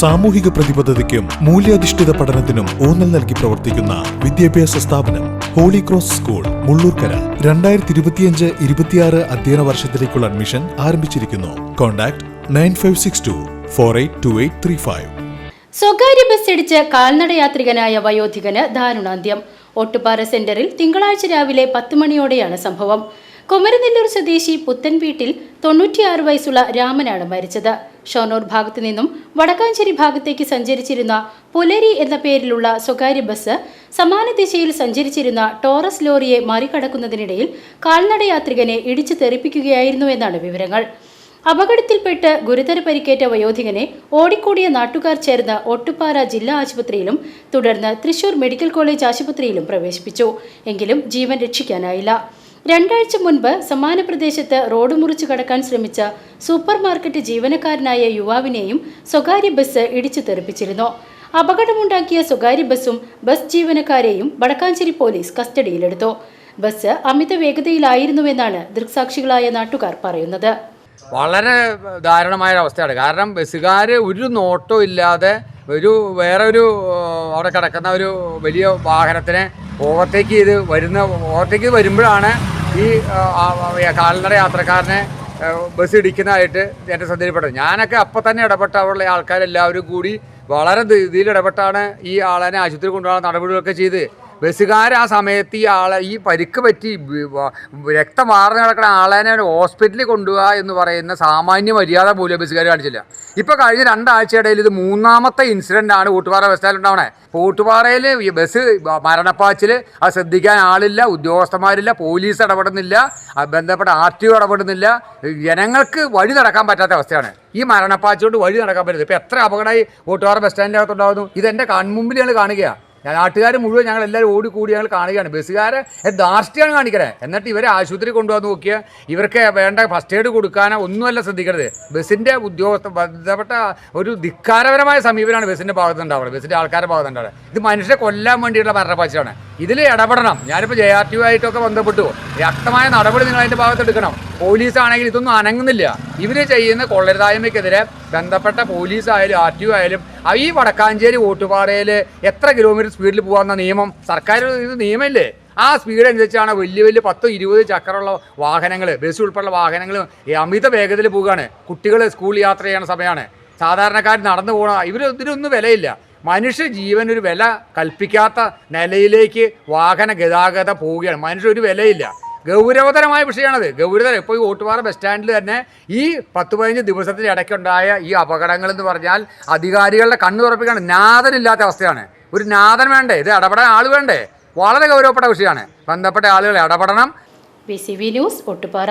സാമൂഹിക പ്രതിബദ്ധതയ്ക്കും മൂല്യാധിഷ്ഠിത പഠനത്തിനും ഊന്നൽ നൽകി പ്രവർത്തിക്കുന്ന വിദ്യാഭ്യാസ സ്ഥാപനം ഹോളി ക്രോസ് സ്കൂൾ മുള്ളൂർക്കര. രണ്ടായിരത്തി ഇരുപത്തിയഞ്ച് ഇരുപത്തിയാറ് അധ്യയന വർഷത്തിലേക്കുള്ള അഡ്മിഷൻ ആരംഭിച്ചിരിക്കുന്നു. Contact nine five six two four eight two eight three five. സ്വകാര്യ ബസ്സിടിച്ച് കാൽനടയാത്രികനായ വയോധികന് ദാരുണാന്ത്യം. ഒട്ടുപാറ സെന്ററിൽ തിങ്കളാഴ്ച രാവിലെ പത്ത് മണിയോടെയാണ് സംഭവം. കുമരനെല്ലൂർ സ്വദേശി പുത്തൻവീട്ടിൽ തൊണ്ണൂറ്റിയാറ് വയസ്സുള്ള രാമനാണ് മരിച്ചത്. ഷൊർണൂർ ഭാഗത്തു നിന്നും വടക്കാഞ്ചേരി ഭാഗത്തേക്ക് സഞ്ചരിച്ചിരുന്ന പുലരി എന്ന പേരിലുള്ള സ്വകാര്യ ബസ് സമാന ദിശയിൽ സഞ്ചരിച്ചിരുന്ന ടോറസ് ലോറിയെ മറികടക്കുന്നതിനിടയിൽ കാൽനടയാത്രികനെ ഇടിച്ചു തെറിപ്പിക്കുകയായിരുന്നു എന്നാണ് വിവരങ്ങൾ. അപകടത്തിൽപ്പെട്ട് ഗുരുതര പരിക്കേറ്റ വയോധികനെ ഓടിക്കൂടിയ നാട്ടുകാർ ചേർന്ന് ഒട്ടുപാറ ജില്ലാ ആശുപത്രിയിലും തുടർന്ന് തൃശൂർ മെഡിക്കൽ കോളേജ് ആശുപത്രിയിലും പ്രവേശിപ്പിച്ചു. എങ്കിലും ജീവൻ രക്ഷിക്കാനായില്ല. രണ്ടാഴ്ച മുൻപ് സമാന പ്രദേശത്ത് റോഡ് മുറിച്ചു കടക്കാൻ ശ്രമിച്ച സൂപ്പർ മാർക്കറ്റ് ജീവനക്കാരനായ യുവാവിനെയും സ്വകാര്യ ബസ് ഇടിച്ചു തെറിപ്പിച്ചിരുന്നു. അപകടമുണ്ടാക്കിയ സ്വകാര്യ ബസ്സും ബസ് ജീവനക്കാരെയും വടക്കാഞ്ചേരി പോലീസ് കസ്റ്റഡിയിലെടുത്തു. ബസ് അമിത വേഗതയിലായിരുന്നുവെന്നാണ് ദൃക്സാക്ഷികളായ നാട്ടുകാർ പറയുന്നത്. വളരെ ദാരുണമായ അവസ്ഥയാണ് കാരണം ബസ്സുകാർ ഒരു നോട്ടോ ഇല്ലാതെ ഒരു വേറെ ഒരു അവിടെ കിടക്കുന്ന ഒരു വലിയ വാഹനത്തിനെ ഓവർടേക്ക് ചെയ്ത് വരുന്ന ഓവർടേക്ക് വരുമ്പോഴാണ് ഈ കാൽനട യാത്രക്കാരനെ ബസ് ഇടിക്കുന്നതായിട്ട് എന്റെ ശ്രദ്ധയിൽപ്പെട്ടത് ഞാനൊക്കെ അപ്പം തന്നെ ഇടപെട്ട അവിടെയുള്ള ആൾക്കാരെല്ലാവരും കൂടി വളരെ ഇതിൽ ഇടപെട്ടാണ് ഈ ആളെ ആശുപത്രി കൊണ്ടുപോകാൻ നടപടികളൊക്കെ ചെയ്ത്. ബസ്സുകാർ ആ സമയത്ത് ഈ ആളെ ഈ പരിക്ക് പറ്റി രക്തം മാറി നടക്കുന്ന ആളെ ഹോസ്പിറ്റലിൽ കൊണ്ടുപോകുക എന്ന് പറയുന്ന സാമാന്യ മര്യാദ പോലും ബസ്സുകാർ കാണിച്ചില്ല. ഇപ്പോൾ കഴിഞ്ഞ രണ്ടാഴ്ചയിടയിൽ ഇത് മൂന്നാമത്തെ ഇൻസിഡന്റ് ആണ് കൂട്ടുപാറ ബസ് സ്റ്റാൻഡിൽ ഉണ്ടാവണേ. ഊട്ടുപാറയിൽ ഈ ബസ് മരണപ്പാച്ചിൽ അത് ശ്രദ്ധിക്കാൻ ആളില്ല ഉദ്യോഗസ്ഥന്മാരില്ല പോലീസ് ഇടപെടുന്നില്ല ബന്ധപ്പെട്ട ആർ ടി ഒ ഇടപെടുന്നില്ല. ജനങ്ങൾക്ക് വഴി നടക്കാൻ പറ്റാത്ത അവസ്ഥയാണ്. ഈ മരണപ്പാച്ചിലോട്ട് വഴി നടക്കാൻ പറ്റുന്നത് ഇപ്പോൾ എത്ര അപകടമായി കൂട്ടുപാറ ബസ് സ്റ്റാൻഡിന്റെ അകത്തുണ്ടാകുന്നു ഇതെന്റെ കൺമുമ്പിൽ ഞങ്ങൾ കാണുകയാണ് നാട്ടുകാർ മുഴുവൻ ഞങ്ങൾ എല്ലാവരും ഓടിക്കൂടി ഞങ്ങൾ കാണുകയാണ്. ബസ്സുകാരെ ധാർഷ്ട്യമാണ് കാണിക്കണേ. എന്നിട്ട് ഇവരെ ആശുപത്രി കൊണ്ടുവന്ന് നോക്കിയാൽ ഇവർക്ക് വേണ്ട ഫസ്റ്റ് എയ്ഡ് കൊടുക്കാനോ ഒന്നുമല്ല ശ്രദ്ധിക്കരുത്. ബസ്സിന്റെ ഉദ്യോഗസ്ഥ ബന്ധപ്പെട്ട ഒരു ധിക്കാരപരമായ സമീപനമാണ് ബസ്സിന്റെ ഭാഗത്തുണ്ടാവുന്നത് ബസ്സിന്റെ ആൾക്കാരുടെ ഭാഗത്തുണ്ടാവുന്നത് ഇത് മനുഷ്യരെ കൊല്ലാൻ വേണ്ടിയുള്ള മരണപ്പാച്ചാണ് ഇതിൽ ഇടപെടണം. ഞാനിപ്പോൾ ജെ ആർ ടി ആയിട്ടൊക്കെ ബന്ധപ്പെട്ടു. ശക്തമായ നടപടി നിങ്ങൾ അതിന്റെ ഭാഗത്ത് എടുക്കണം. പോലീസാണെങ്കിൽ ഇതൊന്നും അനങ്ങുന്നില്ല. ഇവർ ചെയ്യുന്ന കൊള്ളരുതായ്മയ്ക്കെതിരെ ബന്ധപ്പെട്ട പോലീസ് ആയാലും ആർ ടി ഒ ആയാലും ഈ വടക്കാഞ്ചേരി ഓട്ടുപാറയിൽ എത്ര കിലോമീറ്റർ സ്പീഡിൽ പോകാമെന്ന നിയമം സർക്കാർ ഇത് നിയമമില്ലേ ആ സ്പീഡ് അനുസരിച്ചാണ് വലിയ വലിയ പത്തോ ഇരുപത് ചക്രമുള്ള വാഹനങ്ങൾ ബസ് ഉൾപ്പെടെയുള്ള വാഹനങ്ങൾ അമിത വേഗതയിൽ പോവുകയാണ്. കുട്ടികൾ സ്കൂൾ യാത്ര ചെയ്യുന്ന സമയമാണ് സാധാരണക്കാർ നടന്നു പോകണം ഇവർ ഇതിനൊന്നും വിലയില്ല. മനുഷ്യ ജീവൻ ഒരു വില കൽപ്പിക്കാത്ത നിലയിലേക്ക് വാഹന ഗതാഗതം പോവുകയാണ്. മനുഷ്യ ഒരു വിലയില്ല. ഗൗരവതരമായ വിഷയമാണത്. ഗൗരവതരം. ഇപ്പോൾ ഈ ഓട്ടുപാറ ബസ് സ്റ്റാൻഡിൽ തന്നെ ഈ പത്ത് പതിനഞ്ച് ദിവസത്തിന് ഇടയ്ക്കുണ്ടായ ഈ അപകടങ്ങൾ എന്ന് പറഞ്ഞാൽ അധികാരികളുടെ കണ്ണു തുറപ്പിക്കാണ്. നാഥനില്ലാത്ത അവസ്ഥയാണ്. ഒരു നാഥൻ വേണ്ടേ? ഇത് ഇടപെടാൻ ആൾ വേണ്ടേ? വളരെ ഗൗരവപ്പെട്ട വിഷയമാണ്. ബന്ധപ്പെട്ട ആളുകൾ ഇടപെടണം. B C news Ottupara